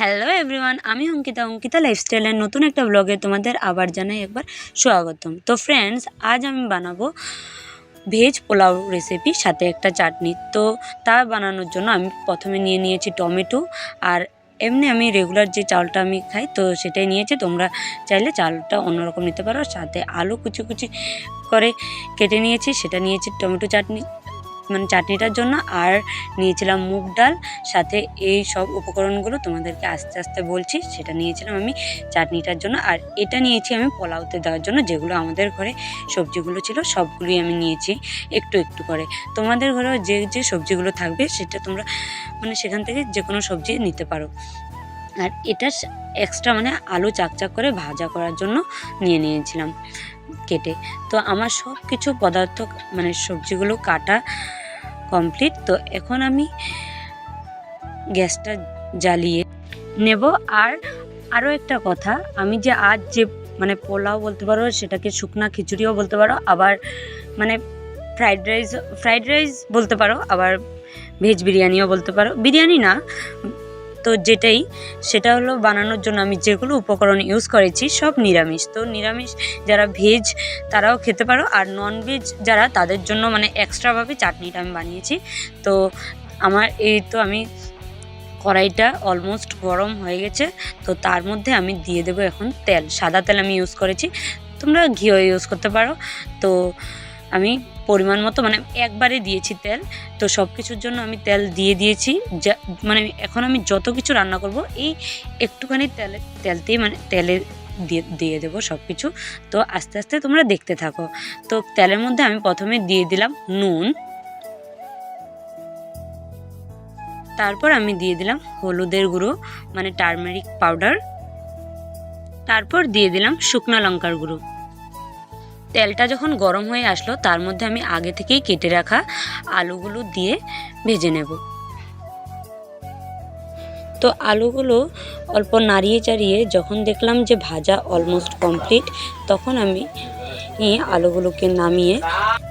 Hello everyone আমি অঙ্কিতা অঙ্কিতা লাইফস্টাইলের নতুন একটা ব্লগে তোমাদের আবার জানাই একবার স্বাগতম। তো ফ্রেন্ডস আজ আমি বানাবো ভেজ পোলাও রেসিপি সাথে একটা চাটনি। তো তা বানানোর জন্য আমি প্রথমে নিয়ে নিয়েছি টমেটো, আর এমনি আমি রেগুলার যে চালটা আমি খাই, তো সেটাই নিয়েছি। তোমরা চাইলে চালটা অন্যরকম নিতে পারো সাথে আলু কুচি কুচি করে কেটে নিয়েছি, সেটা নিয়েছি টমেটো চাটনি। মানে চাটনিটার জন্য আর নিয়েছিলাম মুগ ডাল, সাথে এই সব উপকরণগুলো তোমাদেরকে আস্তে আস্তে বলছি, সেটা নিয়েছিলাম আমি চাটনিটার জন্য। আর এটা নিয়েছি আমি পোলাওতে দেওয়ার জন্য, যেগুলো আমাদের ঘরে সবজিগুলো ছিল, সবগুলোই আমি নিয়েছি একটু একটু করে। তোমাদের ঘরেও যে যে সবজিগুলো থাকবে, সেটা তোমরা মানে সেখান থেকে যে কোনো সবজি নিতে পারো। আর এটা এক্সট্রা মানে আলু চাকচাক করে ভাজা করার জন্য নিয়ে নিয়েছিলাম কেটে। তো আমার সব কিছু পদার্থ মানে সবজিগুলো কাটা কমপ্লিট তো এখন আমি গ্যাসটা জ্বালিয়ে নেব। আর আরও একটা কথা, আমি যে আজ যে মানে পোলাও বলতে পারো, সেটাকে শুকনা খিচুড়িও বলতে পারো, আবার মানে ফ্রাইড রাইস ফ্রাইড রাইস বলতে পারো, আবার ভেজ বিরিয়ানিও বলতে পারো। বিরিয়ানি না তো যেটাই, সেটা হলো বানানোর জন্য আমি যেগুলো উপকরণ ইউজ করেছি সব নিরামিষ। তো নিরামিষ যারা ভেজ তারাও খেতে পারো। আর নন ভেজ যারা, তাদের জন্য মানে এক্সট্রাভাবে চাটনিটা আমি বানিয়েছি। তো আমার এই তো আমি কড়াইটা অলমোস্ট গরম হয়ে গেছে। তো তার মধ্যে আমি দিয়ে দেবো এখন তেল। সাদা তেল আমি ইউজ করেছি। তোমরা ঘিও ইউজ করতে পারো। তো আমি পরিমাণ মতো মানে একবারে দিয়েছি তেল। তো সব কিছুর জন্য আমি তেল দিয়ে দিয়েছি। যা মানে এখন আমি যত কিছু রান্না করব, এই একটুখানি তেলে, তেলতেই মানে তেলে দিয়ে দিয়ে দেবো সব কিছু তো আস্তে আস্তে তোমরা দেখতে থাকো। তো তেলের মধ্যে আমি প্রথমে দিয়ে দিলাম নুন। তারপর আমি দিয়ে দিলাম হলুদের গুঁড়ো মানে টারমেরিক পাউডার। তারপর দিয়ে দিলাম শুকনো লঙ্কার গুঁড়ো। তেলটা যখন গরম হয়ে আসলো, তার মধ্যে আমি আগে থেকেই কেটে রাখা আলুগুলো দিয়ে ভেজে নেব। তো আলুগুলো অল্প নাড়িয়ে চাড়িয়ে যখন দেখলাম যে ভাজা অলমোস্ট কমপ্লিট তখন আমি আলুগুলোকে নামিয়ে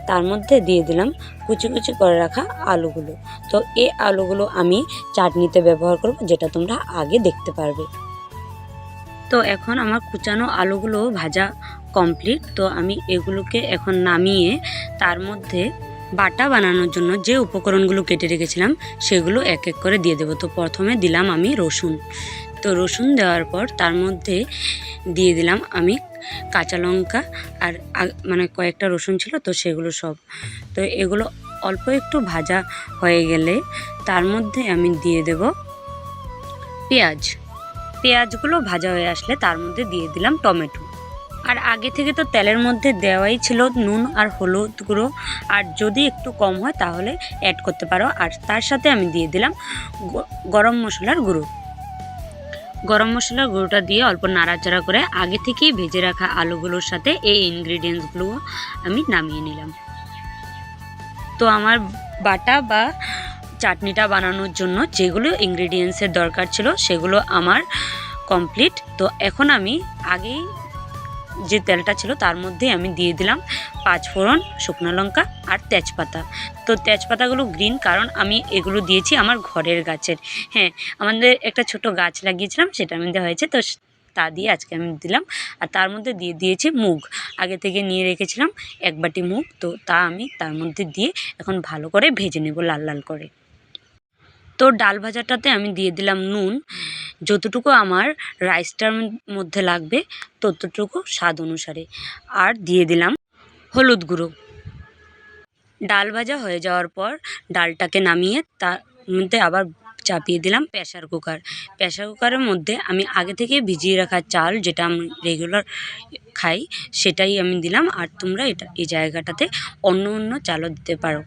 তার মধ্যে দিয়ে দিলাম কুচি কুচি করে রাখা আলুগুলো। তো এই আলুগুলো আমি চাটনিতে ব্যবহার করব, যেটা তোমরা আগে দেখতে পারবে। তো এখন আমার কুচানো আলুগুলো ভাজা কমপ্লিট তো আমি এগুলোকে এখন নামিয়ে তার মধ্যে বাটা বানানোর জন্য যে উপকরণগুলো কেটে রেখেছিলাম, সেগুলো এক এক করে দিয়ে দেবো। তো প্রথমে দিলাম আমি রসুন। তো রসুন দেওয়ার পর তার মধ্যে দিয়ে দিলাম আমি কাঁচা লঙ্কা আর মানে কয়েকটা রসুন ছিল তো সেগুলো সব। তো এগুলো অল্প একটু ভাজা হয়ে গেলে তার মধ্যে আমি দিয়ে দেব পেঁয়াজ। পেঁয়াজগুলো ভাজা হয়ে আসলে তার মধ্যে দিয়ে দিলাম টমেটো। আর আগে থেকে তো তেলের মধ্যে দেওয়াই ছিল নুন আর হলুদ গুঁড়ো। আর যদি একটু কম হয় তাহলে অ্যাড করতে পারো। আর তার সাথে আমি দিয়ে দিলাম গরম মশলার গুঁড়ো। গরম মশলার গুঁড়োটা দিয়ে অল্প নাড়াচাড়া করে আগে থেকেই ভেজে রাখা আলুগুলোর সাথে এই ইনগ্রিডিয়েন্টসগুলো আমি নামিয়ে নিলাম। তো আমার বাটা বা চাটনিটা বানানোর জন্য যেগুলো ইনগ্রিডিয়েন্টসের দরকার ছিল সেগুলো আমার কমপ্লিট তো এখন আমি আগেই যে তেলটা ছিল তার মধ্যে আমি দিয়ে দিলাম পাঁচ ফোড়ন শুকনো লঙ্কা আর তেজপাতা। তো তেজপাতাগুলো গ্রিন কারণ আমি এগুলো দিয়েছি আমার ঘরের গাছের। হ্যাঁ আমাদের একটা ছোট গাছ লাগিয়েছিলাম সেটার মধ্যে হয়েছে, তো তা দিয়ে আজকে আমি দিলাম। আর তার মধ্যে দিয়ে দিয়েছি মুগ। আগে থেকে নিয়ে রেখেছিলাম এক বাটি মুগ, তো তা আমি তার মধ্যে দিয়ে এখন ভালো করে ভেজে নেব লাল লাল করে। তো ডাল ভাজাটাতে আমি দিয়ে দিলাম নুন। যতটুকু আমার রাইসটার মধ্যে লাগবে, ততটুকু স্বাদ অনুসারে। আর দিয়ে দিলাম হলুদ গুঁড়ো। ডাল ভাজা হয়ে যাওয়ার পর ডালটাকে নামিয়ে তার মধ্যে আবার চাপিয়ে দিলাম প্রেশার কুকার। প্রেশার কুকারের মধ্যে আমি আগে থেকে ভিজিয়ে রাখা চাল যেটা আমি রেগুলার খাই, সেটাই আমি দিলাম। আর তোমরা এটা এই জায়গাটাতে অন্য অন্য চালও দিতে পারো।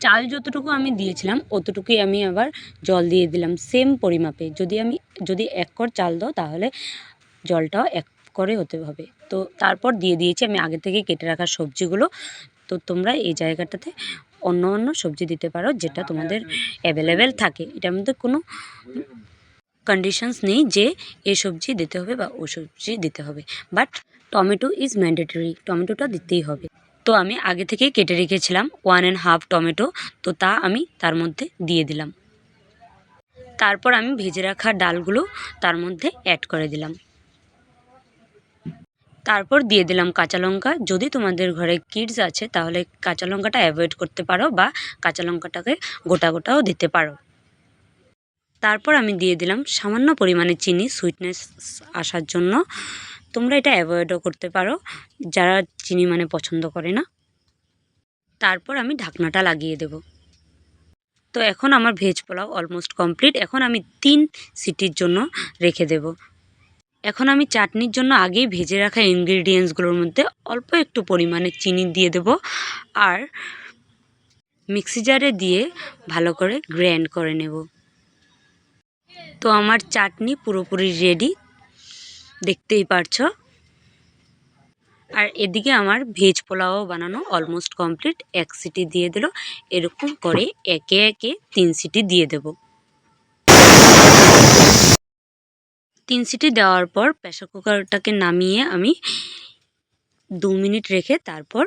চাল যতটুকু আমি দিয়েছিলাম, অতটুকুই আমি আবার জল দিয়ে দিলাম সেম পরিমাপে। যদি আমি, যদি এক কর চাল দাও, তাহলে জলটাও এক করে হতে হবে। তো তারপর দিয়ে দিয়েছি আমি আগে থেকে কেটে রাখা সবজিগুলো। তো তোমরা এই জায়গাটাতে অন্য অন্য সবজি দিতে পারো, যেটা তোমাদের অ্যাভেলেবেল থাকে। এটার মধ্যে কোনো কন্ডিশনস নেই যে এ সবজি দিতে হবে বা ও সবজি দিতে হবে। বাট টমেটো ইজ ম্যান্ডেটরি টমেটোটা দিতেই হবে। তো আমি আগে থেকে কেটে রেখেছিলাম ওয়ান অ্যান্ড হাফ টমেটো, তো তা আমি তার মধ্যে দিয়ে দিলাম। তারপর আমি ভেজে রাখা ডালগুলো তার মধ্যে অ্যাড করে দিলাম। তারপর দিয়ে দিলাম কাঁচা লঙ্কা। যদি তোমাদের ঘরে কিডস আছে, তাহলে কাঁচা লঙ্কাটা অ্যাভয়েড করতে পারো বা কাঁচা লঙ্কাটাকে গোটা গোটাও দিতে পারো। তারপর আমি দিয়ে দিলাম সামান্য পরিমাণে চিনি সুইটনেস আসার জন্য। তোমরা এটা অ্যাভয়েডও করতে পারো, যারা চিনি মানে পছন্দ করে না। তারপর আমি ঢাকনাটা লাগিয়ে দেব। তো এখন আমার ভেজ পোলাও অলমোস্ট কমপ্লিট এখন আমি তিন সিটির জন্য রেখে দেব। এখন আমি চাটনির জন্য আগেই ভেজে রাখা ইনগ্রিডিয়েন্টসগুলোর মধ্যে অল্প একটু পরিমাণে চিনি দিয়ে দেব আর মিক্সি জারে দিয়ে ভালো করে গ্র্যান্ড করে নেব। তো আমার চাটনি পুরোপুরি রেডি দেখতেই পারছ। আর এদিকে আমার ভেজ পোলাও বানানো অলমোস্ট কমপ্লিট এক সিটি দিয়ে দিল, এরকম করে একে একে তিন সিটি দিয়ে দেব। তিন সিটি দেওয়ার পর প্রেশার কুকারটাকে নামিয়ে আমি দু মিনিট রেখে তারপর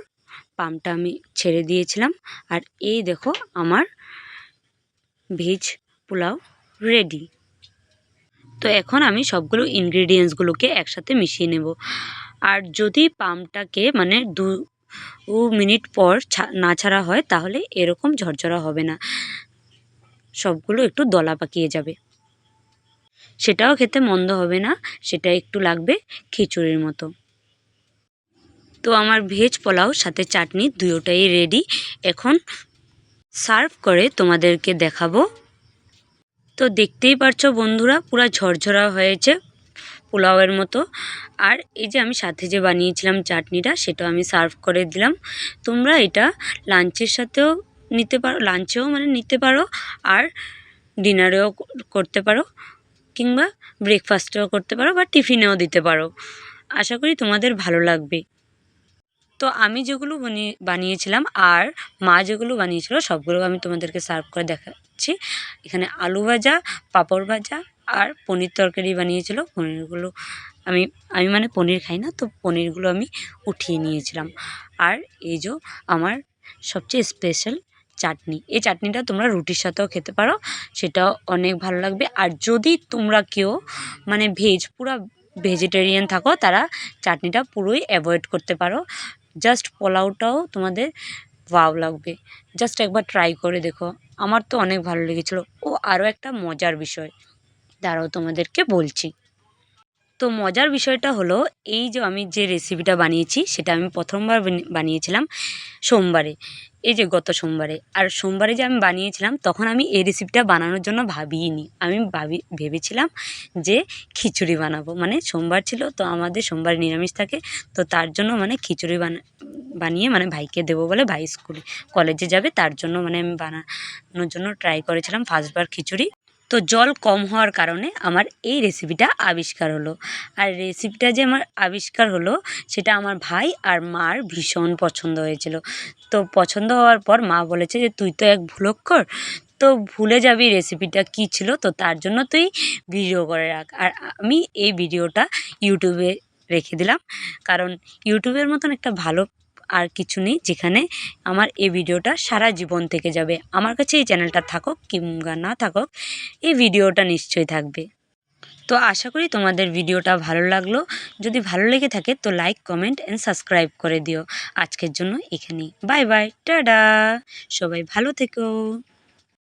পামটা আমি ছেড়ে দিয়েছিলাম। আর এই দেখো আমার ভেজ পোলাও রেডি তো এখন আমি সবগুলো ইনগ্রিডিয়েন্টসগুলোকে একসাথে মিশিয়ে নেব। আর যদি পামটাকে মানে দু মিনিট পর না ছাড়া হয়, তাহলে এরকম ঝরঝরা হবে না। সবগুলো একটু দলা পাকিয়ে যাবে। সেটাও খেতে মন্দ হবে না, সেটা একটু লাগবে খিচুড়ির মতো। তো আমার ভেজ পোলাও, সাথে চাটনি দুটোটাই রেডি এখন সার্ভ করে তোমাদেরকে দেখাবো। তো দেখতেই পারছ বন্ধুরা, পুরো ঝরঝরা হয়েছে পোলাওয়ের মতো। আর এই যে আমি সাথে যে বানিয়েছিলাম চাটনিটা, সেটা আমি সার্ভ করে দিলাম। তোমরা এটা লাঞ্চের সাথেও নিতে পারো, লাঞ্চেও মানে নিতে পারো, আর ডিনারেও করতে পারো, কিংবা ব্রেকফাস্টেও করতে পারো বা টিফিনেও দিতে পারো। আশা করি তোমাদের ভালো লাগবে। তো আমি যেগুলো বানিয়ে বানিয়েছিলাম আর মা যেগুলো বানিয়েছিল সবগুলো আমি তোমাদেরকে সার্ভ করে দেখাচ্ছি। এখানে আলু ভাজা, পাঁপড় ভাজা আর পনির তরকারি বানিয়েছিল। পনিরগুলো আমি আমি মানে পনির খাই না, তো পনিরগুলো আমি উঠিয়ে নিয়েছিলাম। আর এই যে আমার সবচেয়ে স্পেশাল চাটনি, এই চাটনিটা তোমরা রুটির সাথেও খেতে পারো, সেটাও অনেক ভালো লাগবে। আর যদি তোমরা কেউ মানে ভেজ পুরো ভেজিটেরিয়ান থাকো, তারা চাটনিটা পুরোই অ্যাভয়েড করতে পারো। জাস্ট পোলাওটাও তোমাদের ভাও লাগবে। জাস্ট একবার ট্রাই করে দেখো। আমার তো অনেক ভালো লেগেছিলো। ও আরও একটা মজার বিষয়। দাঁড়াও তোমাদেরকে বলছি। তো মজার বিষয়টা হলো, এই যে আমি যে রেসিপিটা বানিয়েছি, সেটা আমি প্রথমবার বানিয়েছিলাম সোমবারে। এই যে গত সোমবারে, আর সোমবারে যে আমি বানিয়েছিলাম, তখন আমি এই রেসিপিটা বানানোর জন্য ভাবিনি আমি ভাবি, ভেবেছিলাম যে খিচুড়ি বানাবো। মানে সোমবার ছিল, তো আমাদের সোমবার নিরামিষ থাকে, তো তার জন্য মানে খিচুড়ি বানা, বানিয়ে মানে ভাইকে দেবো বলে ভাই স্কুলে, কলেজে যাবে, তার জন্য মানে আমি বানানোর জন্য ট্রাই করেছিলাম ফার্স্টবার খিচুড়ি। তো জল কম হওয়ার কারণে আমার এই রেসিপিটা আবিষ্কার হলো। আর রেসিপিটা যে আমার আবিষ্কার হলো, সেটা আমার ভাই আর মার ভীষণ পছন্দ হয়েছিল। তো পছন্দ হওয়ার পর মা বলেছে যে, তুই তো এক ভুলক্কর তো ভুলে যাবি রেসিপিটা কী ছিল, তো তার জন্য তুই ভিডিও করে রাখ। আর আমি এই ভিডিওটা ইউটিউবে রেখে দিলাম। কারণ ইউটিউবের মতন একটা ভালো আর কিছু নেই, যেখানে আমার এই ভিডিওটা সারা জীবন থেকে যাবে। আমার কাছে এই চ্যানেলটা থাকুক কিংবা না থাকুক, এই ভিডিওটা নিশ্চয়ই থাকবে। তো আশা করি তোমাদের ভিডিওটা ভালো লাগল। যদি ভালো লেগে থাকে তো লাইক, কমেন্ট অ্যান্ড সাবস্ক্রাইব করে দিও। আজকের জন্য এখানেই। বাই বাই টাডা সবাই ভালো থেকো।